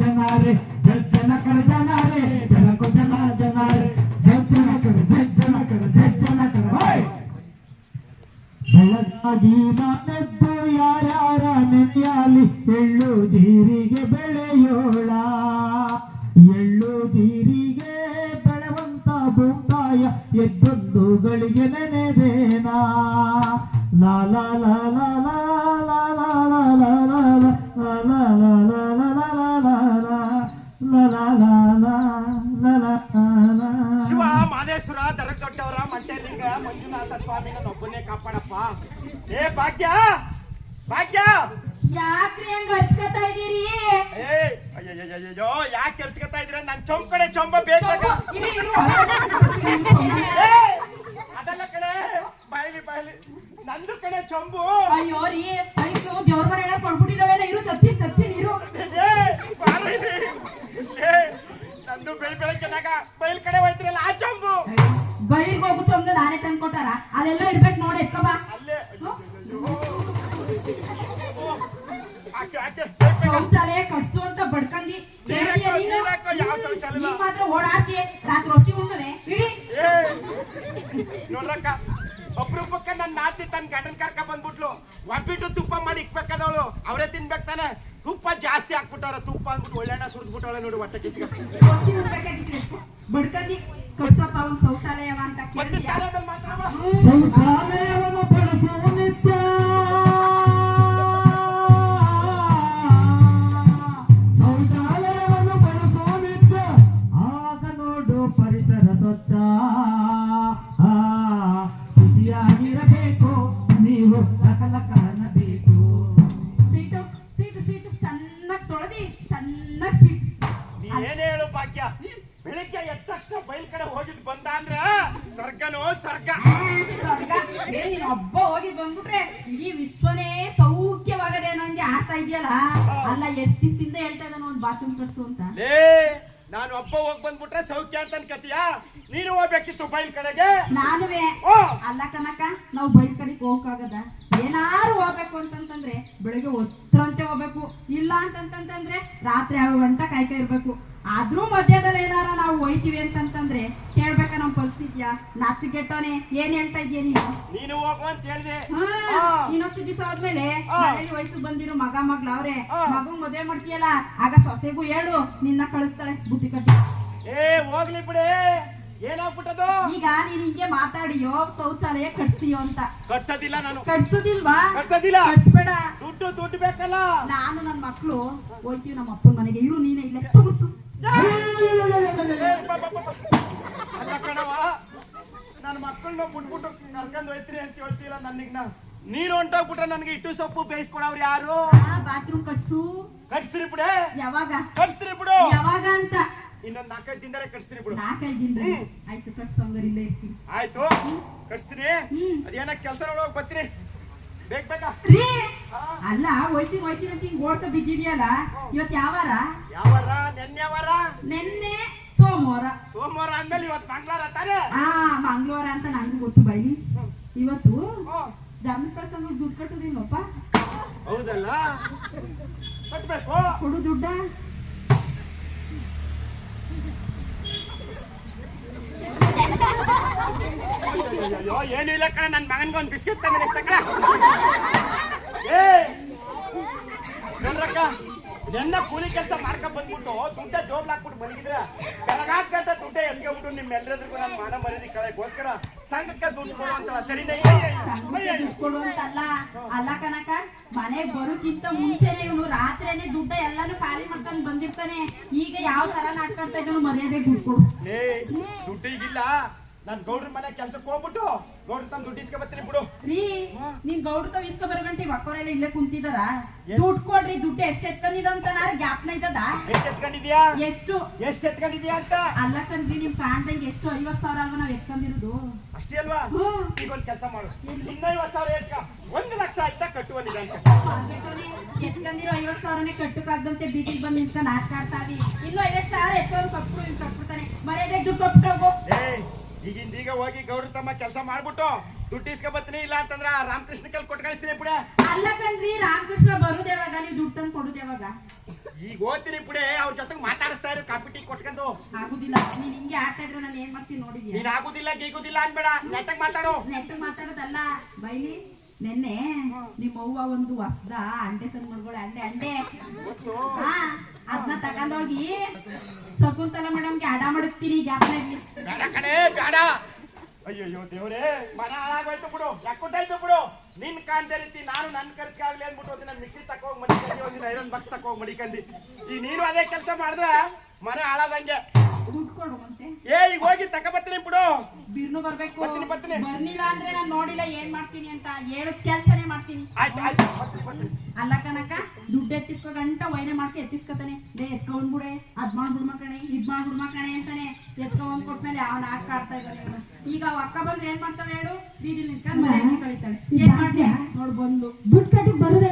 जना रे जल जना कर जना रे जना को जना जना रे जल जना कर जल जना कर जल जना कर ओए भलक मदीना में ராஜா ಕಟ್ಟಾಳ ನೋಡಿ ಹೊಟ್ಟೆ ಕಿಚ್ಚ ಬಡ್ಕಂದಿ ಕಟ್ಟಪ್ಪ ಅವ್ನ ಶೌಚಾಲಯವ ಅಂತ ಶೌಚಾಲಯ ಭಾಗ್ಯ. ಬೆಳಿಗ್ಗೆ ಎದ್ದ ತಕ್ಷಣ ಬೈಲ್ ಕಡೆ ಹೋಗಿದ್ ಬಂದ ಅಂದ್ರ ಸರ್ಗನೋ ಸರ್ಗ ಒಬ್ಬ ಹೋಗಿ ಬಂದ್ಬಿಟ್ರೆ ಇಡೀ ವಿಶ್ವನೇ ಸೌಖ್ಯವಾಗದೇನೋ ಹಂಗೆ ಆಗ್ತಾ ಇದೆಯಲ್ಲ? ಅಲ್ಲ ಎಷ್ಟ್ ದಿವಸದಿಂದ ಹೇಳ್ತಾ ಇದ್ದಾನ ಒಂದ್ ಬಾತ್ರೂಮ್ ಕಟ್ಸು ಅಂತ. ಲೇ ನಾನು ಹಬ್ಬ ಹೋಗಿ ಬಂದ್ಬಿಟ್ರೆ ಸೌಖ್ಯ ಅಂತ ಅನ್ಕತಿಯಾ ನೀನು ಹೋಗ್ಬೇಕಿತ್ತು ಬೈಲ್ ಕಡೆಗೆ? ನಾನುವೆ? ಓ! ಅಲ್ಲ ಕನಕ ನಾವು ಬೈಲ್ ಕಡೆಗೆ ಹೋಗಕ್ಕಾಗದ ಏನಾರು ಹೋಗ್ಬೇಕು ಅಂತಂತಂದ್ರೆ ಬೆಳಿಗ್ಗೆ ಒತ್ತರಂತೆ ಹೋಗ್ಬೇಕು. ಇಲ್ಲ ಅಂತಂತಂದ್ರೆ ರಾತ್ರಿ ಆಗುವಂತ ಗಂಟೆ ಕಾಯ್ತಾ ಇರ್ಬೇಕು. ಆದ್ರೂ ಮಧ್ಯದಲ್ಲಿ ಏನಾರ ನಾವು ಹೋಯ್ತೀವಿ ಅಂತಂತಂದ್ರೆ ಕೇಳ್ಬೇಕ ನಮ್ ಪರಿಸ್ಥಿತಿಯ? ನಾಚಿಗೆಟ್ಟೋನೆ ಏನ್ ಹೇಳ್ತಾ ಇದೀಯ ನೀನು? ನೀನು ಹೋಗು ಅಂತ ಹೇಳ್ದೆ. ಹಾ, ಆ. ಇನ್ನೊಂದು ದಿವಸ ಆದ್ಮೇಲೆ. ಮನೇಲಿ ವಯಸ್ಸು ಬಂದಿರೋ ಮಗ ಮಗ್ಳ ಅವ್ರೆ. ಮಗು ಮದ್ವೆ ಮಾಡ್ತೀಯಲ್ಲ ಆಗ ಸೊಸೆಗೂ ಹೇಳು ನಿನ್ನ ಕಳಿಸ್ತಾಳೆ ಬುದ್ಧಿ ಕಟ್ಟಿ. ಏ ಹೋಗ್ಲಿ ಬಿಡೆ. ಏನಾಗ್ಬಿಟ್ಟದು ಈಗ ನೀನ್ ಹಿಂಗೆ ಮಾತಾಡಿಯೋ ಶೌಚಾಲಯ ಕಟ್ಸಿಯೋ ಅಂತ. ಕಟ್ಸೋದಿಲ್ಲ ನಾನು. ಕಟ್ಸೋದಿಲ್ವಾ? ಕಟ್ಸೋದಿಲ್ಲ. ಕಟ್ಸ್ಬೇಡ. ದುಡ್ಡು ದುಡ್ಡು ಬೇಕಲ್ಲ. ನಾನು ನನ್ನ ಮಕ್ಳು ಹೋಯ್ತೀವಿ ನಮ್ಮ ಅಪ್ಪನ ಮನೆಗೆ. ಇರು ನೀನೇ ಇಲ್ಲ ತೋರ್ಸು. ಅಲ್ಲ ಕಣವ ನನ್ನ ಮಕ್ಕಳನ್ನ ಬಿಟ್ಬಿಟ್ಟು ಕರ್ಕೊಂಡು ಹೋಯ್ತೀನಿ ಅಂತ ಹೇಳ್ತಿಲ್ಲ ನನಗ್ ನಾ ನೀನು ಹೊಂಟೋಗ್ಬಿಟ್ರೆ ನನಗೆ ಇಟ್ಟು ಸೊಪ್ಪು ಬೇಯಿಸ್ಕೊಡವ್ರು ಯಾರು? ಬಾತ್ರೂಮ್ ಕಟ್ಸು. ಕಟ್ಸ್ತೀರಿ ಬಿಡೆ. ಯಾವಾಗ? ಕಟ್ಸ್ತೀರಿ ಬಿಡು. ಯಾವಾಗ ಅಂತ? ಇನ್ನೊಂದ್ ನಾಲ್ಕೈದು ದಿನದಲ್ಲೇ ಕಟ್ಸ್ತೀರಿ ಬಿಡು. ನಾಲ್ಕೈದು ದಿನ ಹ್ಮ್. ಆಯ್ತು ಕಟ್ಸು ಹಂಗಾರೆ ಇರ್ತೀನಿ. ಆಯ್ತು. ಕಟ್ಸ್ತೀನಿ. ಅದೇನ ಕೆಲಸ ನೋಡೋಕ್ ಬರ್ತೀನಿ. ಬೇಕ್ ಬೇಕಾ? ರೀ. ಅಲ್ಲ ಹೋಯ್ತೀನಿ ಹೋಯ್ತೀನಿ ಅಂತ ಹಿಂಗ್ ಓಡ್ತಾ ಬಿದ್ದಿದ್ಯಲ್ಲ? ಇವತ್ತು ಯಾವಾರ? ಯಾವಾರ? ನೆನ್ನೆವಾರ ನೆನ್ನೆ ಸೋಮವಾರ. ಸೋಮವಾರ ಅಂದ್ಮೇಲೆ ಇವತ್ತು ಮಂಗಳವಾರ ತಾನೇ? ಆ ಮಂಗಳವಾರ ಅಂತ ನನಗೆ ಗೊತ್ತು ಬೈ ಇವತ್ತು. ಧರ್ಮಸ್ಥಳ ಸಂಘ ದುಡ್ಡು ಕಟ್ಟೋದಿಲ್ಲಪ್ಪ ಹೌದಲ್ಲ? ಕಟ್ಬೇಕು. ಕೊಡು ದುಡ್ಡ. ಅಯ್ಯೋ ಏನು ಇಲ್ಲ ಕಣ ನನ್ನ ಮಗನ್ಗೆ ಒಂದು ಬಿಸ್ಕೆಟ್ ತಕಳ ಏ ನೋಡ್ರಕ್ಕ ನನ್ನ ಕೂಲಿ ಕೆಲಸ ಮಾಡ್ಕೊಂಡ್ ಬಂದ್ಬಿಟ್ಟು ದುಡ್ಡ ಜೋಬ್ಲ್ ಹಾಕ್ಬಿಟ್ಟು ಮಲಗಿದ್ರ ಬೆಳಗಾಕಂತ ದುಡ್ಡ ಎತ್ಕೊಂಡ್ಬಿಟ್ಟು ನಿಮ್ಮೆಲ್ಲರಿಗೂ ನಾನು ಮಾನ ಮರ್ಯಾದೆ ಕಳೆಗೋಸ್ಕರ ಸಂಘಕ್ಕೆ ದುಡ್ಡು ಕೊಡು ಅಂತ ಸರಿನೇ ಸಂಘಕ್ಕೆ ದುಡ್ಡು ಕೊಡು ಅಂತಲ್ಲ ಅಲ್ಲ ಕನಕ ಮನೆಗ್ ಬರೋಕ್ಕಿಂತ ಮುಂಚೆನೆ ಇವನು ರಾತ್ರಿನೇ ದುಡ್ಡ ಎಲ್ಲಾನು ಖಾಲಿ ಮಾಡ್ಕೊಂಡು ಬಂದಿರ್ತಾನೆ ಈಗ ಯಾವ ತರ ನಾಟ್ಕೊಂತ ಇದ್ದಾನು ಮರ್ಯಾದೆ ದುಡ್ಡು ದುಡ್ಡು ಈಗಿಲ್ಲ ನಾನು ಗೌಡ್ರ ಮನೆ ಕೆಲ್ಸಕ್ಕೆ ಹೋಗ್ಬಿಟ್ಟು ಗೌಡ್ರ ತಮ್ಮ ದುಡ್ಡು ಇಸ್ಕೊ ಬರ್ತೀನಿ ಬಿಡು. ರೀ ನೀನ್ ಗೌಡ್ರ ತಾವ್ ಇಸ್ಕೊ ಬರೋ ಮಕ್ಕಳೆಲ್ಲ ಇಲ್ಲೇ ಕುಂತಿದಾರ? ದುಡ್ಡು ಕೊಡ್ರಿ ದುಡ್ಡು ಎಷ್ಟ್ ಎತ್ಕೊಂಡಿದ ಅಂತ ನಾರು ಗ್ಯಾಪ್ನ ಇದ್ದದ ಎಷ್ಟ್ ಎತ್ಕೊಂಡಿದ್ಯಾ? ಎಷ್ಟು? ಎಷ್ಟ್ ಎತ್ಕೊಂಡಿದ್ಯಾ ಅಂತ? ಅಲ್ಲ ಕಣ್ರಿ ನಿಮ್ ಕಾಣ್ದಂಗೆ ಎಷ್ಟು? ಐವತ್ ಸಾವಿರ ಅಲ್ವಾ ನಾವ್ ಎತ್ಕೊಂಡಿರೋದು? ಅಷ್ಟೇ ಅಲ್ವಾ? ಈಗ ಒಂದ್ ಕೆಲಸ ಮಾಡು. ಇನ್ನೈವತ್ ಸಾವಿರ ಎತ್ಕ. ಒಂದ್ ಲಕ್ಷ ಆಯ್ತಾ ಕಟ್ಟುವ ನಿಧಾನ ಎತ್ಕೊಂಡಿರೋ ಐವತ್ ಸಾವಿರನೇ ಕಟ್ಟಕ್ಕಾಗ್ದಂತೆ ಬೀದಿಗೆ ಬಂದು ನಿಮ್ಸ ಆಟ ಆಡ್ತಾವಿ ಇನ್ನು ಐವತ್ ಸಾವಿರ ಎತ್ತೋರು ಕಪ್ಪು ಇವ್ನು ಕಟ್ಬಿಡ್ತಾನೆ. ಮರ್ಯಾದೆ ದುಡ್ಡು ಕೊಟ್ಟು ಏ ಈಗಿಂದ ಈಗ ಹೋಗಿ ಗೌರಿ ತಮ್ಮ ಕೆಲಸ ಮಾಡ್ಬಿಟ್ಟು ದುಡ್ಡು ಇಸ್ಕೊ ಬರ್ತೀನಿ ಇಲ್ಲ ಅಂತಂದ್ರ ರಾಮಕೃಷ್ಣ ಕಲ್ ಕೊಟ್ಟು ಕಳಿಸ್ತೀನಿ ಪುಡೆ. ಅಲ್ಲ ಕಣ್ರಿ ರಾಮಕೃಷ್ಣ ಬರುದೇವಾಗ ಯಾವಾಗ ನೀವು ದುಡ್ಡು ತಂದು ಕೊಡುದೇವಾಗ ಯಾವಾಗ ಈಗ ಓದ್ತೀನಿ ಪುಡೆ ಅವ್ರ ಜೊತೆಗೆ ಮಾತಾಡಿಸ್ತಾ ಇರು ಕಾಪಿ ಟೀ ಕೊಟ್ಕೊಂಡು. ಆಗುದಿಲ್ಲ ನೀನ್ ಹಿಂಗೆ ಆಡ್ತಾ ಇದ್ರೆ ನಾನು ಏನ್ ಮಾಡ್ತೀನಿ ನೋಡಿದ್ಯಾ? ನೀನ್ ಆಗುದಿಲ್ಲ ಗೀಗುದಿಲ್ಲ ಅನ್ಬೇಡ ನೆಟ್ಟಗ್ ಮಾತಾಡು. ನೆಟ್ಟು ಮಾತಾಡೋದಲ್ಲ ಬೈಲಿ ನೆನ್ನೆ ನಿಮ್ಮ ಅವ್ವ ಒಂದು ಹೊಸ್ದ ಅಂಡೆ ತಂದು ಅಂಡೆ ಅಂಡೆ. ಅದನ್ನ ತಗೊಂಡೋಗಿ ಶಕುಂತಲ ಮೇಡಮ್ಗೆ ಅಡ ಮಾಡಿಸ್ತೀನಿ ಇರ್ಲಿ ಬೇಡ ಕಣೆ ಬೇಡ. ಅಯ್ಯಯ್ಯೋ ದೇವ್ರೇ ಮನ ಹಾಳಾಗೋಯ್ತು ಬಿಡು. ಯಾಕೊಟ್ಟಾಯ್ತು ಬಿಡು? ನಿನ್ ಕಾಣ್ತಾ ರೀತಿ ನಾನು ನನ್ ಖರ್ಚಿಗಾಗ್ಲಿ ಅಂದ್ಬಿಟ್ಟು ಒಂದಿನ ಮಿಕ್ಸಿ ತಕೋಗ್ ಮಡಿಕಂದಿ ಒಂದಿನ ಐರನ್ ಬಾಕ್ಸ್ ತಕೋಗ್ ಮಡಿಕಂದಿ. ಈ ನೀನು ಅದೇ ಕೆಲಸ ಮಾಡಿದ್ರೆ ಮನೆ ಹಾಳಾದಂಗೆ. ದುಡ್ಡು ಕೊಡು ಏ ಈಗ ಹೋಗಿ ತಕೊಬತ್ತೀನಿ ಬಿಡು. ಬಿರ್ನು ಬರ್ಬೇಕು. ಬರ್ತೀನಿ, ಬರ್ತೀನಿ. ಬರ್ಲಿಲ್ಲ ಅಂದ್ರೆ ನಾನು ನೋಡಿಲ್ಲ ಏನ್ ಮಾಡ್ತೀನಿ ಅಂತ ಹೇಳದ್ ಕೆಲ್ಸನೇ ಮಾಡ್ತೀನಿ. ಆಯ್ತು ಆಯ್ತು. ಬರ್ತೀನಿ, ಬರ್ತೀನಿ. ಅಲ್ಲ ಕನಕ ದುಡ್ಡು ಎತ್ತಿಸ್ಕೋ ಗಂಟ ವೈನೆ ಮಾಡ್ಕೆ ಎತ್ತಿಸ್ಕೊತಾನೆ. ದೇ ಎತ್ಕೊಂಡ್ಬಿಡೆ ಅದ್ ಮಾಡ್ಬಿಡ್ಮ ಕಣೆ ಇದ್ ಮಾಡ್ಬಿಡ್ಮ ಕಣೆ ಅಂತಾನೆ ಎತ್ಕೊಂಡ್ ಕೊಟ್ಮೇಲೆ ಅವನ ಆಟ ಆಡ್ತಾ ಇದ್ದಾನೆ ಇವ್ನು. ಈಗ ಅವ್ ಅಕ್ಕ ಬಂದ್ರೆ ಏನ್ ಮಾಡ್ತಾಳೆ ಹೇಳು? ಬೀದಿ ನಿಂತ್ಕೊಂಡು ಮನೆಯಲ್ಲಿ ಕಳೀತಾಳೆ. ಏನ್ ಮಾಡ್ತೀಯ? ನೋಡ್ ಬಂದು ದುಡ್ಡು ಕಟ್ಟಿಗೆ ಬರೋದೇ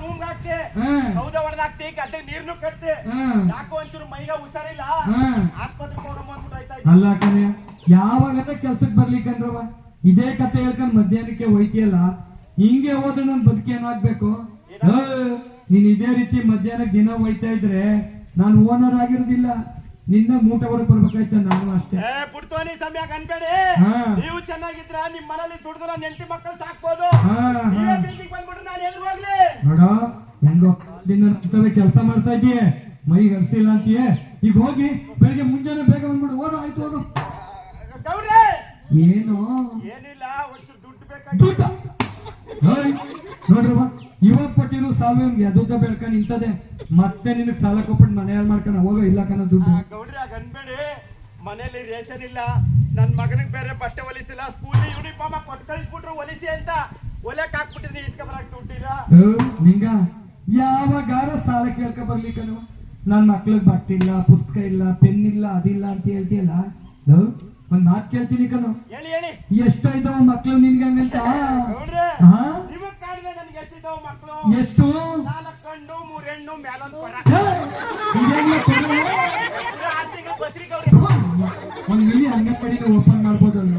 ರೂಮ್ ಹಾಕ್ತೆ. ಸೌದೆ ಹೊಡೆದಾಕ್ತಿ ಗದ್ದೆ ನೀರ್ನು ಕಟ್ತೆ. ಯಾಕೋ ಒಂಚೂರು ಮೈಗ ಹುಷಾರಿಲ್ಲ. ಆಸ್ಪತ್ರೆ ಅಲ್ಲ ಕಣೆ ಯಾವಾಗ ಕೆಲ್ಸಕ್ಕೆ ಬರ್ಲಿಕ್ಕಂದ್ರವ ಇದೇ ಕತೆ ಹೇಳ್ಕೊಂಡ್ ಮಧ್ಯಾಹ್ನಕ್ಕೆ ಹೋಯ್ತಿಯಲ್ಲ ಹಿಂಗೆ ಹೋದ್ರೆ ನನ್ ಬದುಕೇನಾಗ್ಬೇಕು ಏನಾಗ್ಬೇಕು? ನೀನ್ ಇದೇ ರೀತಿ ಮಧ್ಯಾಹ್ನಕ್ಕೆ ದಿನ ಹೋಯ್ತಾ ಇದ್ರೆ ನಾನು ಓನರ್ ಆಗಿರೋದಿಲ್ಲ. ನಿನ್ನ ಮೂಟವರು ಬರ್ಬೇಕಾಯ್ತ ನಾನು ಅಷ್ಟೇ. ಏ ಪುಡ್ತೋನಿ ಸಮಯ ಅನ್ಬೇಡಿ ಹಾ. ನೀವು ಚೆನ್ನಾಗಿದ್ರ ನಿಮ್ ಮನೇಲಿ ದುಡ್ದ್ರ ನೆಂಟಿ ಮಕ್ಕಳು ಸಾಕ್ಬೋದು. ಹಾ ನೀವೇ ಹಾ ಬೀದಿಗೆ ಬಂದ್ಬಿಟ್ರೆ ನಾನು ಎಲ್ಲಿ ಹೋಗ್ಲಿ. ನೋಡ ಹೆಂಗೋ ನಿನ್ನ ಅಂತವೇ ಕೆಲಸ ಮಾಡ್ತಾ ಇದೀಯ ಮೈ ಹರ್ಸಿಲ್ಲ ಅಂತೀಯ. ಈಗ ಹೋಗಿ ಬೆಳಿಗ್ಗೆ ಮುಂಜಾನೆ ಬೇಗ ಬಂದ್ಬಿಡು. ಓದು ಆಯ್ತು ಓದು. ಏನು? ಏನಿಲ್ಲ ಒಂಚೂರು ದುಡ್ಡು ಬೇಕಾಗಿ ದುಡ್ಡ? ಓಯ್, ನೋಡ್ರವ್ವ. ಇವಾಗ ಕೊಟ್ಟಿರೋ ಸಾವಿರ ಎದುದ್ದ ಬೆಳ್ಕೊಂಡು ನಿಂತದೆ. ಮತ್ತೆ ನಿನಗೆ ಸಾಲ ಕೊಟ್ಬಿಟ್ಟು ಮನೆ ಹಾಳು ಮಾಡ್ಕೊಂಡು ಹೋಗೋ ಇಲ್ಲ ಕಣ ದುಡ್ಡು. ಗೌಡ್ರಿ ಅನ್ಬೇಡಿ. ಮನೇಲಿ ರೇಷನ್ ಇಲ್ಲ. ನನ್ ಮಗನಿಗೆ ಬೇರೆ ಬಟ್ಟೆ ಹೊಲಿಸಿಲ್ಲ. ಸ್ಕೂಲ್ ಯೂನಿಫಾರ್ಮ್ ಕೊಟ್ಟು ಕಳಿಸ್ಬಿಟ್ರು ಹೊಲಿಸಿ ಅಂತ ಒಲೆಕ್ ಹಾಕ್ಬಿಟ್ಟಿದ್ರಿ ಇಸ್ಕ ಬರಕ್ ದುಡ್ಡಿಲ್ಲ ನಿಂಗ? ಯಾವಾಗಾರ ಸಾಲ ಕೇಳ್ಕ ಬರ್ಲಿಕ್ಕನು ನನ್ ಮಕ್ಳಿಗೆ ಬಟ್ಟೆ ಇಲ್ಲ ಪುಸ್ತಕ ಇಲ್ಲ ಪೆನ್ ಇಲ್ಲ ಅದಿಲ್ಲ ಅಂತ ಹೇಳ್ತೀಯಲ್ಲ? ಒಂದ್ ಮಾತು ಕೇಳ್ತೀನಿ ಕಣು. ಹೇಳಿ ಹೇಳಿ. ಎಷ್ಟಾಯ್ತವ ಮಕ್ಳು ನಿನ್ಗಂಗಂತ? ನೋಡ್ರಿ ಹಾ ಮಕ್ಕಳು ಎಷ್ಟು? ನಾಲ್ಕು ಗಂಡು ಮೂರ್ ಹೆಣ್ಣು ಮೇಲೊಂದ್ ಕೊರ ಏ, ಇದೇನ್ಲ ಕೊಡು? ಆರ್ ತಿಂಗಳು ಒಂದ್ ಮಿಲಿ ಅಂಗನವಾಡಿನ ಓಪನ್ ಮಾಡ್ಬೋದಲ್ಲ.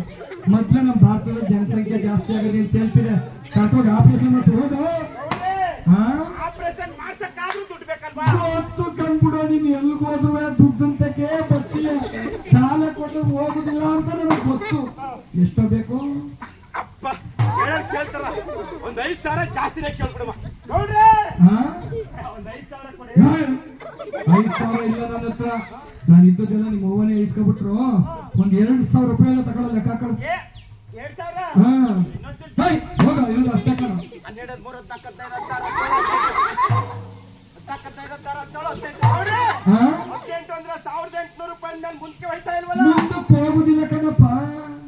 ಮೊದ್ಲು ನಮ್ಮ ಭಾರತದ ಜನಸಂಖ್ಯೆ ಜಾಸ್ತಿ ಆಗಿದೆ ಅಂತ ಹೇಳ್ತೀರ? ಕರ್ಕೊಂಡು ಆಪರೇಷನ್ ಮಾಡಿ ಹೋದು? ಹಾ? ಆಪರೇಷನ್ ಮಾಡ್ಸಕ್ಕಾದ್ರೂ ದುಡ್ಡು ಬೇಕಲ್ವಾ? ಇವತ್ತು ಕಂಡ್ಬಿಡೋ ನೀನ್ ಎಲ್ಗ್ ಹೋದ್ರು ಬರ್ತೀಯ ನಾನು ಮುಂಚೆ ಹೋಯ್ತಾ ಇಲ್ವಲ್ಲ? ಮುಂದಕ್ಕೆ ಹೋಗುದಿಲ್ಲ ಕಣಪ್ಪ.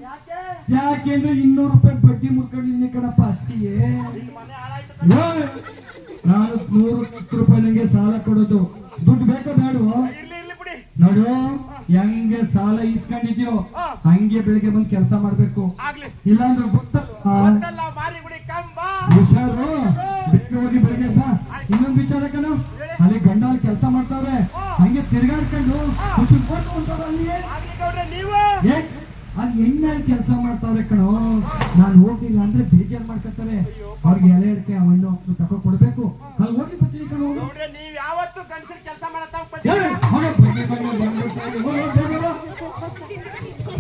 ಯಾಕೆ? ಯಾಕೆಂದ್ರೆ ಇನ್ನೂರು ರೂಪಾಯಿ ಬಡ್ಡಿ ಮುರ್ಕೊಂಡಿದ್ದೀನಿ ಕಣಪ್ಪ ಅಷ್ಟೇ ನಿನ್ ಮನೆ ಹಾಳಾಯ್ತು ಕಣೆ. ನಾನು ನೂರು ಹತ್ತು ರೂಪಾಯಿ ನಂಗೆ ಸಾಲ ಕೊಡೋದು. ದುಡ್ಡು ಬೇಕೋ ಬೇಡವೋ? ಇರ್ಲಿ ಇರ್ಲಿ ಬಿಡಿ. ನೋಡು ಹೆಂಗೆ ಸಾಲ ಇಸ್ಕೊಂಡಿದ್ಯೋ ಹಾ. ಹಂಗೆ ಬೆಳಿಗ್ಗೆ ಬಂದು ಕೆಲಸ ಮಾಡ್ಬೇಕು. ಆಗ್ಲಿ. ಇಲ್ಲಾಂದ್ರೆ ಅಲ್ಲಿ ಹೆಣ್ಮೇಲೆ ಕೆಲಸ ಮಾಡ್ತಾವ್ರೆ ಕಣೋ. ನಾನು ಹೋಗ್ಲಿಲ್ಲ ಅಂದ್ರೆ ಬೇಜಾರ್ ಮಾಡ್ಕೊತಾರೆ. ಅವ್ರಿಗೆ ಎಲೆ ಅಡಿಕೆ ಆ ಹಣ್ಣು ತಕ ಕೊಡ್ಬೇಕು. ಅಲ್ಲಿ ಹೋಗಿ ಬರ್ತೀನಿ ಕಣೋ. ನೀವ್ ಯಾವತ್ತು ಗಂಡಸರು ಕೆಲಸ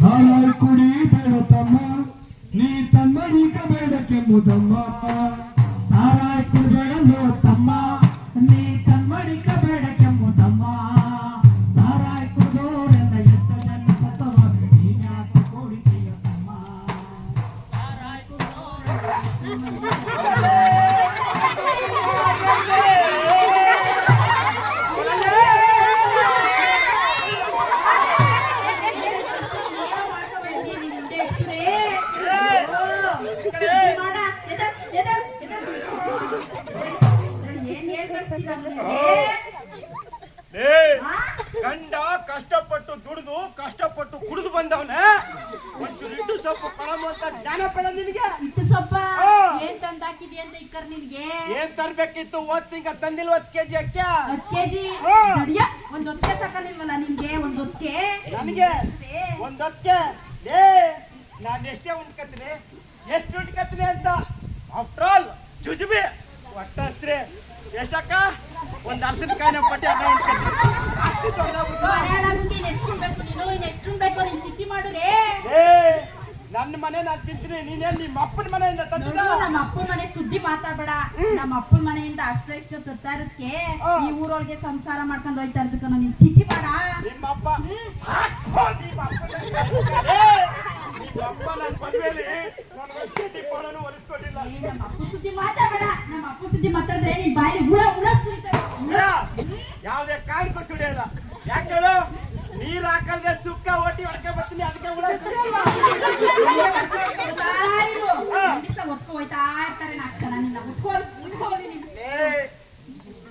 ಹಾಲಾರು ಕುಡಿ ಬೇಡ ತಮ್ಮ. ನೀ ತಮ್ಮ ನೀಕ ಬೇಡ ಕೆಂಬುದಮ್ಮ ತಾರಾಯ್ ಕುಡಿ ಸೊಪ್ಪು ಕೊಳಮ ಅಂತ ಜ್ಞಾನ ಬೇಡ ನಿನಗೆ? ಇಟ್ಟು ಸೊಪ್ಪ. ಏನ್ ತಂದ್ ಹಾಕಿದ್ಯ ಅಂತ ಇಕ್ಕರ್ ನಿನ್ಗೆ? ಏನ್ ತರ್ಬೇಕಿತ್ತು? ಓದ್ತಿಂಗ ತಂದಿಲ್ಲ ಹತ್ತು ಕೆಜಿ ಅಕ್ಕ? ಹತ್ ಕೆಜಿ. ನಡಿಯ ಒಂದ್ ಹೊತ್ತಿಗೆ ತಕೊಂಡಿಲ್ವಲ್ಲ ನಿನ್ಗೆ? ಒಂದ್ ಹೊತ್ತಿಗೆ? ನನಗೆ? ಒಂದ್ ಹೊತ್ತಿಗೆ? ಏ ನಾನ್ ಎಷ್ಟೇ ಉಂಟ್ಕತ್ತೀನಿ ಎಷ್ಟು ಉಂಟ್ಕತ್ತೀನಿ ಅಂತ? ಆಫ್ಟರ್ ಆಲ್ ಜುಜುಬಿ ಒಟ್ಟಸ್ತ್ರಿ ಎಷ್ಟಕ್ಕ? ಒಂದ್ ಅರ್ಸಿನಕಾಯಿನ ಪಟ್ಟಿ ಅನ್ನ ಉಂಟ್ಕತ್ತೀನಿ ಎಷ್ಟು ಬೇಕು ನೀನು ಎಷ್ಟು ಬೇಕು ನೀನ್ ಸ್ಥಿತಿ ಮಾಡುರೇ? ನನ್ನ ಮನೆ ನಾನ್ ತಿಂತೀನಿ ನೀನೇನ್ ನಿಮ್ಮ ಅಪ್ಪನ ಮನೆಯಿಂದ ತಂದಿದ್ದ? ನೋಡು, ನಮ್ಮ ಅಪ್ಪನ ಮನೆ ಸುದ್ದಿ ಮಾತಾಡ್ಬೇಡ. ನಮ್ಮ ಅಪ್ಪನ ಮನೆಯಿಂದ ಅಷ್ಟ ಇಷ್ಟು ತತ್ತಾ ಇರಕ್ಕೆ ಆ. ಈ ಊರೊಳಗೆ ಸಂಸಾರ ಮಾಡ್ಕೊಂಡು ಹೋಯ್ತಾ ಇರ್ತಕ್ಕ ನೀನ್ ಸ್ಥಿತಿ ಮಾಡ ನಿಮ್ಮ ಅಪ್ಪ. ಹಾಕ್ಕೋ ನಿಮ್ಮ ಅಪ್ಪನ ಏ, ನಿಮ್ಮ ಅಪ್ಪ ನನ್ನ ಮದುವೆಲಿ ನನಗೆ ಚೀಟಿ ಕೊಡೋನು ಒಲಿಸ್ಕೊಟ್ಟಿಲ್ಲ ಏ, ನಮ್ಮ ಅಪ್ಪನ ಸುದ್ದಿ ಮಾತಾಡ್ಬೇಡ. ನಮ್ಮ ಅಪ್ಪನ ಸುದ್ದಿ ಮಾತಾಡಿದ್ರೆ ನೀನ್ ಬಾಯಿ ಹುಳ ಹುಳ ಸುರಿತವೆ. ಹುಳ. ಯಾವುದೇ ಕಾರಣಕ್ಕೂ ಸುಡಿಯಲ್ಲ ಯಾಕೆ ಹೇಳು? ನೀರ್ ಹಾಕಲ್ದೆ ಸುಕ್ಕ ಓಟಿ ಹೊಡ್ಕ ಬರ್ತೀನಿ ಅದಕ್ಕೆ ಹುಳ ಹೋಯ್ತಾ ಇರ್ತಾರೆ ನಾಲ್ಕು ಜನ ನಿನ್ನ ಉಟ್ಕೊ ಉಟ್ಕೊ ನೀನು. ಏ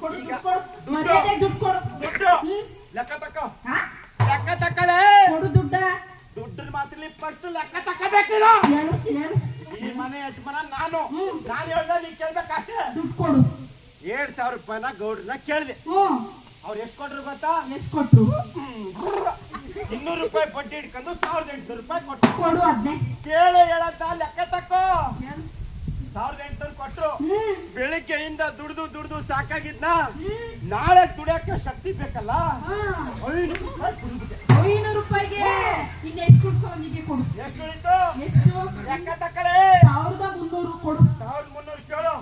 ಕೊಡು, ದುಡ್ಡು ಕೊಡು. ದುಡ್ಡು. ದುಡ್ಡು ಕೊಡು ದುಡ್ಡು ಹ್ಮ್? ಲೆಕ್ಕ ತಕ್ಕ ಹಾ? ಲೆಕ್ಕ ತಕ್ಕಳೆ ಕೊಡು ದುಡ್ಡ ದುಡ್ಡನ್ನ ಮಾತ್ರ ಫಸ್ಟ್ ಲೆಕ್ಕ ತಕ್ಕಬೇಕಿರೋ ಹೇಳು ಹೇಳು ಈ ಮನೆ ಯಜಮಾನ ನಾನು ಹ್ಮ್. ನಾನು ಹೇಳ್ದೆ ನೀ ಕೇಳ್ಬೇಕಷ್ಟೇ ದುಡ್ಡು ಕೊಡು ಏಳ್ ಸಾವಿರ ರೂಪಾಯಿನ ಗೌಡ್ರನ್ನ ಕೇಳಿದೆ ಹ್ಞೂ ಅವ್ರು ಎಷ್ಟು ಕೊಟ್ರು ಗೊತ್ತಾ ಎಷ್ಟು ಕೊಟ್ರು ಇನ್ನೂರು ರೂಪಾಯಿ ಬಡ್ಡಿ ಇಟ್ಕೊಂಡು ಸಾವಿರದ ಎಂಟುನೂರು ರೂಪಾಯಿ ಕೊಟ್ಟು ಕೊಡು ಅದ್ನೇ ಕೇಳಿ ಹೇಳಂತ ಲೆಕ್ಕ ತಕ್ಕೋ. ಸಾವಿರದ ಎಂಟುನೂರು ಕೊಟ್ರು. ಬೆಳಿಗ್ಗೆಯಿಂದ ದುಡ್ದು ದುಡ್ದು ಸಾಕಾಗಿದ್ನ? ನಾಳೆ ದುಡಿಯಕ್ಕೆ ಶಕ್ತಿ ಬೇಕಲ್ಲ. ಐನೂರು ರೂಪಾಯಿ ಕುಡಿದ್ಬಿಟ್ಟೆ. ಐನೂರು ರೂಪಾಯಿಗೆ ಇನ್ನು ಎಷ್ಟು ಕುಡ್ಕೊಂಡಿದ್ದೆ ಕೊಡು. ಎಷ್ಟು ಉಳಿತು? ಎಷ್ಟು? ಲೆಕ್ಕ ತಕ್ಕಳೆ. ಸಾವಿರದ ಮುನ್ನೂರು ಕೊಡು. ಸಾವಿರದ ಮುನ್ನೂರು ಕೇಳು?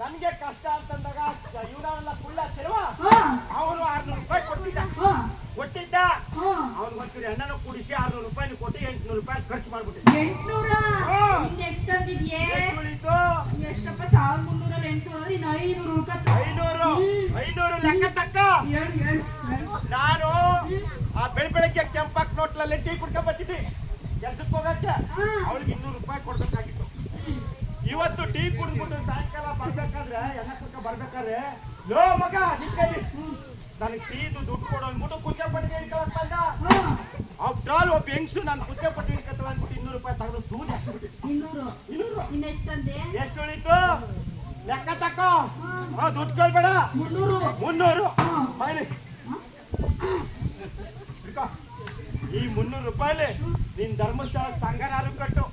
ನನ್ಗೆ ಕಷ್ಟ ಅಂತಂದಾಗ ಇವನ ಕುಳ್ಳ ತಿರುವ. ಅವನು ಆರ್ನೂರು ರೂಪಾಯಿ ಕೊಟ್ಟಿದ್ದ. ಕೊಟ್ಟಿದ್ದ? ಹಾ. ಅವ್ನಿಗೆ ಒಂಚೂರು ಎಣ್ಣೆನ ಕುಡಿಸಿ ಆರ್ನೂರು ರೂಪಾಯಿ ಕೊಟ್ಟು ಎಂಟ್ನೂರು ರೂಪಾಯಿ ಖರ್ಚು ಮಾಡ್ಬಿಟ್ಟಿದ್ದೆ. ಎಂಟ್ನೂರ? ಹಾ. ಎಷ್ಟು ತಂದಿದ್ಯೆ? ಎಷ್ಟು ಉಳಿತು? ಎಷ್ಟಪ್ಪ? ಸಾವಿರದ ಮುನ್ನೂರಲ್ಲಿ ಎಂಟ್ನೂರ? ಇನ್ನು ಐನೂರು ಉಳ್ಕತ್ತ ಐನೂರು. ಐನೂರು ಲೆಕ್ಕ ತಕ್ಕ. ನಾನು ಆ ಬೆಳ ಬೆಳಗ್ಗೆ ಕೆಂಪಾಕ್ ನೋಟ್ಲಲ್ಲಿ ಟೀ ಕುಡ್ಕೊಂಡ್ ಬರ್ತಿದ್ವಿ ಕೆಲ್ಸಕ್ಕೆ ಹೋಗಕ್ಕೆ ಅವ್ರಿಗೆ ಅವಳಿಗೆ ಇನ್ನೂರು ರೂಪಾಯಿ ಕೊಡ್ಬೇಕಾಗಿತ್ತು. ಇವತ್ತು ಟೀ ಕುಡ್ಬಿಟ್ಟು ಸಾಯಂಕಾಲ ಬರ್ಬೇಕಾದ್ರೆ ಎಲ್ಲ ಕುಡ್ಕ ಬರ್ಬೇಕಾದ್ರೆ ಲೋ ಮಗ ನಿಂತ್ಕೊಳ್ಳಿ ನನಗೆ ತೀದು ದುಡ್ಡು ಕೊಡು ಅಂದ್ಬಿಟ್ಟು ಕುಕ್ಕೆ ಪಟ್ಟಿಗೆ ಇಟ್ಕೊಳಕ್ ಬಂದ. ಹಾ. ಆಫ್ಟರ್ ಆಲ್ ಒಬ್ಬ ಹೆಂಗ್ಸು ನಾನು ಕುದ್ದೆ ಪಟ್ಟಿ ಇಟ್ಕೊತಾಳ ಅಂದ್ಬಿಟ್ಟು ಇನ್ನೂರು ರೂಪಾಯಿ ತೆಗೆದು ಇನ್ನು ಎಷ್ಟು ಉಳಿತು? ಲೆಕ್ಕ ತಕ್ಕೋ ಹಾ ದುಡ್ಡು ಕೇಳ್ಬೇಡ. ಮುನ್ನೂರು. ಮುನ್ನೂರು. ಬಾಯ್ಲಿ. ಈ ಮುನ್ನೂರು ರೂಪಾಯಿಲಿ ನಿನ್ ಧರ್ಮಸ್ಥಳ ಸಂಘನಾರು ಕಟ್ಟು.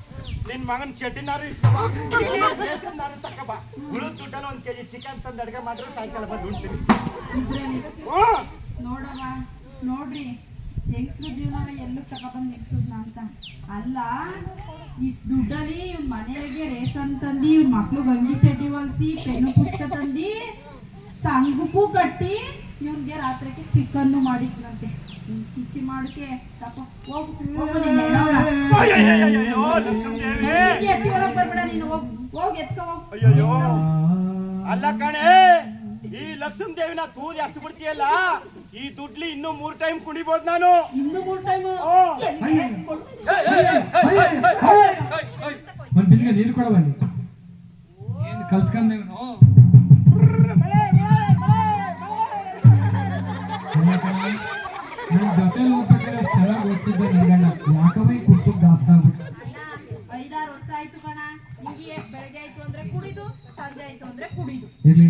ನಿನ್ ಮಗನ್ ಚಡ್ಡಿನಾರು ರೇಷನ್ನಾರು ತಕ ಬಾ. ಉಳಿದ ದುಡ್ಡಲ್ಲಿ ಒಂದ್ ಕೆಜಿ ಚಿಕನ್ ತಂದು ಅಡ್ಗೆ ಮಾತ್ರ ಸಾಯಂಕಾಲ ಬಂದು ಉಂಟು. ನೋಡವ ನೋಡ್ರಿ. ಹೆಂಗಸ್ರ ಜೀವನ ಎಲ್ಲೂ ತಗೊಬಂದ್ ನಿಲ್ಸದ್ನ ಅಂತ. ಅಲ್ಲ ಇಷ್ಟು ದುಡ್ಡಲ್ಲಿ ಇವ್ನ ಮನೆಗೆ ರೇಷನ್ ತಂದು ಮಕ್ಳು ಗಂಜಿ ಚಡ್ಡಿ ಹೊಲ್ಸಿ ಪೆನ್ನು ಪುಸ್ತಕ ತಂದು ಸಂಗುಪು ಕಟ್ಟಿ ಇವ್ನಿಗೆ ರಾತ್ರಿಗೆ ಚಿಕನ್ ಮಾಡಿದ್ನಂತೆ. ಚಿಕ್ಕಿ ಮಾಡಕ್ಕೆ ತಪ್ಪ ಹೋಗು ಅಯ್ಯಯ್ಯೋ ಅಲ್ಲ ಕಣೆ ಈ ಲಕ್ಷ್ಮೀ ದೇವಿನ ತೂದ್ ಎಷ್ಟು ಬಿಡ್ತೀಯಲ್ಲ ಈ ದುಡ್ಲಿ ಇನ್ನು ಮೂರ್ ಟೈಮ್ ಕುಣಿಬೋದು ನಾನು ಇನ್ನು ಮೂರ್ ಟೈಮ್ ನೀರು ಕೊಡ ಬನ್ನಿ ನೀವು ನನ್ ಜೊತೆ ಹೋಗ್ಬೇಕಾದ್ರೆ ಚೆನ್ನಾಗಿ ಓದ್ತಿದ್ದೆ ನಿಂಗಣ್ಣ ಯಾಕವೇ ಕುಟ್ಟಿದ್ದ ಜಾಸ್ತಿ ಐದಾರು ವರ್ಷ ಆಯ್ತು ಕಣ. ಹಿಂಗೆ ಬೆಳಗ್ಗೆ ಆಯ್ತು ಅಂದ್ರೆ ಕುಡಿದು ಸಂಜೆ ಆಯ್ತು ಅಂದ್ರೆ ಕುಡಿದು. ಇರ್ಲಿ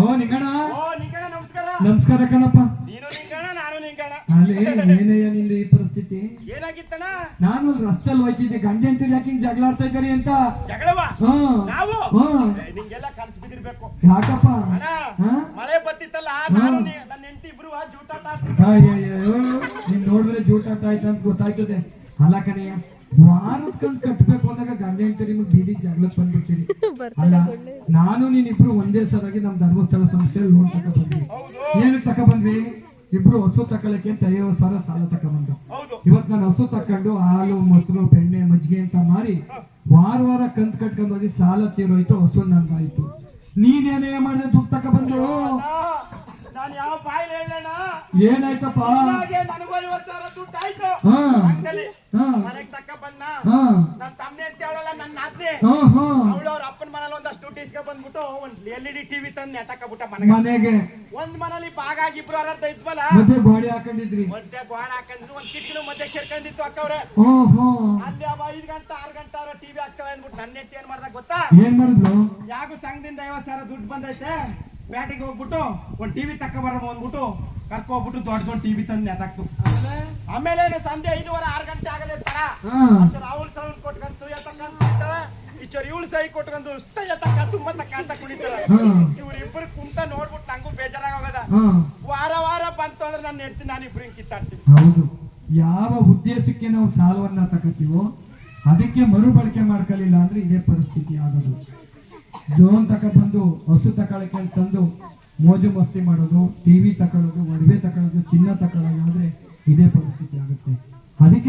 ಓ ನಿಂಗಣ್ಣ. ಓ ನಿಂಗಣ ನಮಸ್ಕಾರ. ನಮಸ್ಕಾರ ಕಣಪ್ಪ. ನೀನು ನಿಂಗಣ ನಾನು ನಿಂಗಣ ಅಲ್ಲಿ ಏನಯ್ಯ ನಿಂದು ಈ ಪರಿಸ್ಥಿತಿ? ಏನಾಗಿತ್ತಣ ನಾನು ರಸ್ತೆಲ್ ರಸ್ತೆಯಲ್ಲಿ ಹೋಯ್ತಿದ್ದೆ. ಗಂಡ ಹೆಂಡತಿ ಯಾಕೆ ಹಿಂಗ್ ಜಗಳ ಆಡ್ತಾ ಇದ್ದಾರೆ ಅಂತ. ಜಗಳವಾ? ಹಾ. ನಾವು? ನಿಂಗೆಲ್ಲ ಕನ್ಸ್ ಬಿದ್ದಿರ್ಬೇಕು. ಯಾಕಪ್ಪ? ಅಣ್ಣ ಮಳೆ ಬತ್ತಿತ್ತಲ್ಲ ನಾನು ನನ್ನ ಹೆಂಡತಿ ಇಬ್ರು ಜೂಟಾಟ ಆಡ್ತಿದ್ವಿ. ನೀನ್ ಆಯ್ತು ಅಂತ ಗೊತ್ತಾಯ್ತದೆ. ಅಲ್ಲ ಕಣಯ್ಯ ವಾರದ ಕಂತ್ ಕಟ್ಬೇಕು ಅಂದಾಗ ಗಂಡ ಹೆಂಡತಿ ನಿಮ್ಗೆ ಬೀದಿ ಜಾಗ್ಲಕ್ ಬಂದ್ಬಿಡ್ತೀರಿ. ಅಲ್ಲ ನಾನು ನೀನಿಬ್ರು ಒಂದೇ ಸರಾಗಿ ನಮ್ಮ ಧರ್ಮಸ್ಥಳ ಸಂಸ್ಥೆಯಲ್ಲಿ ಲೋನ್ ತಕ ಬಂದ್ವಿ. ಹೌದು ಏನಕ್ಕೆ ತಕ ಬಂದ್ವಿ ಇಬ್ರು ಹಸು ತಕೊಳಕ್ಕೆ ಅಂತ ಐವತ್ತು ಸಾವಿರ ಸಾಲ ತಕ ಬಂದು ಹೌದು. ಇವತ್ ನಾನು ಹಸು ತಕೊಂಡು ಹಾಲು ಮೊಸರು ಬೆಣ್ಣೆ ಮಜ್ಜಿಗೆ ಅಂತ ಮಾರಿ ವಾರ ವಾರ ಕಂತ್ ಕಟ್ಕೊಂಡು ಹೋಗಿ ಸಾಲ ತೀರೋಯ್ತು ಹಸು ನಂದಾಯ್ತು. ನೀನೇನೇ ಮಾಡಿದ್ರೆ ದುಡ್ಡು ತಕ ಬಂದಳು ನಾನು ಯಾವ ಬಾಯಿಲ್ ಹೇಳೋಣ ಏನಾಯ್ತಪ್ಪ? ಹಾಗೆ ನನಗೂ ಐವತ್ತು ಸಾವಿರ ದುಡ್ಡು ಆಯ್ತು. ಅಂಗದಲ್ಲಿ ಮನೆಗ್ ತಕ್ಕ ಬಂದ ನನ್ನ ತಮ್ಮನೆ ಅಂತ ಹೇಳಲ್ಲ ನನ್ನ ನಾದ್ನೆ. ಅವಳು ಅವ್ರ ಅಪ್ಪನ ಮನೇಲಿ ಒಂದಷ್ಟು ದುಡ್ಡು ಇಸ್ಕೊಂಡ್ ಬಂದ್ಬಿಟ್ಟು ಒಂದ್ ಎಲ್ ಇ ಡಿ ಟಿವಿ ತಂದು ನೆತಕಬಿಟ್ಟ ಮನೆಗೆ. ಮನೆಗೆ. ಒಂದ್ ಮನೇಲಿ ಭಾಗ ಇಬ್ರು ಅರ್ಧ ಇದ್ವಲ್ಲ? ಮತ್ತೆ ಗೋಡೆ ಹಾಕೊಂಡಿದ್ರಿ. ಮಧ್ಯೆ ಗೋಡೆ ಹಾಕೊಂಡಿದ್ರು ಒಂದ್ ಕಿಟಕಿನೂ ಮಧ್ಯೆ ಸೇರ್ಕೊಂಡಿತ್ತು ಅಕ್ಕವ್ರೆ. ಅಲ್ಲಿ ಅವ ಐದ್ ಗಂಟೆ ಆರ್ ಗಂಟೆ ಟಿವಿ ಆಗ್ತವೆ ಅಂದ್ಬಿಟ್ಟು ನನ್ನ ಎತ್ತಿ ಏನ್ ಮಾಡ್ದ ಗೊತ್ತಾ? ಏನ್ ಮಾಡಿದ್ರು? ಯಾಕೋ ಸಂಘದಿಂದ ಐವತ್ ಸಾವಿರ ದುಡ್ಡು ಬಂದೈತೆ. ಬ್ಯಾಟಿಗೆ ಹೋಗ್ಬಿಟ್ಟು ಒಂದ್ ಟಿವಿ ತಕ್ಕ ಬರೋಣ ಅಂದ್ಬಿಟ್ಟು ಕರ್ಕೊ ಹೋಗ್ಬಿಟ್ಟು ದೊಡ್ಡ ಟಿವಿ ತಂದು ನೆತಾಕ್ತು ಆಮೇಲೆ ಸಂಜೆ ಐದುವರೆ ಆರು ಗಂಟೆ ಆಗಲೇ ತರ ರಾಹುಲ್ ಸೌಂಡ್ ಕೊಟ್ಕಂತು ಈಚರ್ ಇವಳು ಸೈ ಕೊಟ್ಕೊಂಡು ಎತ್ತಕ್ಕ ತುಂಬಾ ತಕ್ಕ ಅಂತ ಕುಡಿತಾರ ಇವ್ರಿಬ್ರು ಕುಂತ ನೋಡ್ಬಿಟ್ಟು ನಂಗೂ ಬೇಜಾರಾಗೋಗದ. ಹಾ. ವಾರ ವಾರ ಬಂತು ಅಂದ್ರೆ ನಾನು ಹೆಡ್ತೀನಿ ನಾನು ಇಬ್ರು ಕಿತ್ತಾಡ್ತೀನಿ. ಯಾವ ಉದ್ದೇಶಕ್ಕೆ ನಾವು ಸಾಲವನ್ನ ತಗೋತೀವೋ ಅದಕ್ಕೆ ಮರುಬಳಕೆ ಮಾಡ್ಕೊಳ್ಳಿಲ್ಲ ಅಂದ್ರೆ ಇದೇ ಪರಿಸ್ಥಿತಿ ಆಗೋದು. ಲೋನ್ ಬಂದು ಹಸು ತಕೊಳಕ್ಕೆ ಅಂತಂದು ಮೋಜು ಮಸ್ತಿ ಮಾಡೋದು ಟಿವಿ ತಕೊಳ್ಳೋದು, ಒಡವೆ ತಕೊಳ್ಳೋದು, ಚಿನ್ನ ತಗೊಳ್ಳೋದು ಅಂದ್ರೆ ಇದೇ ಪರಿಸ್ಥಿತಿ ಆಗುತ್ತೆ. ಅದಕ್ಕೆ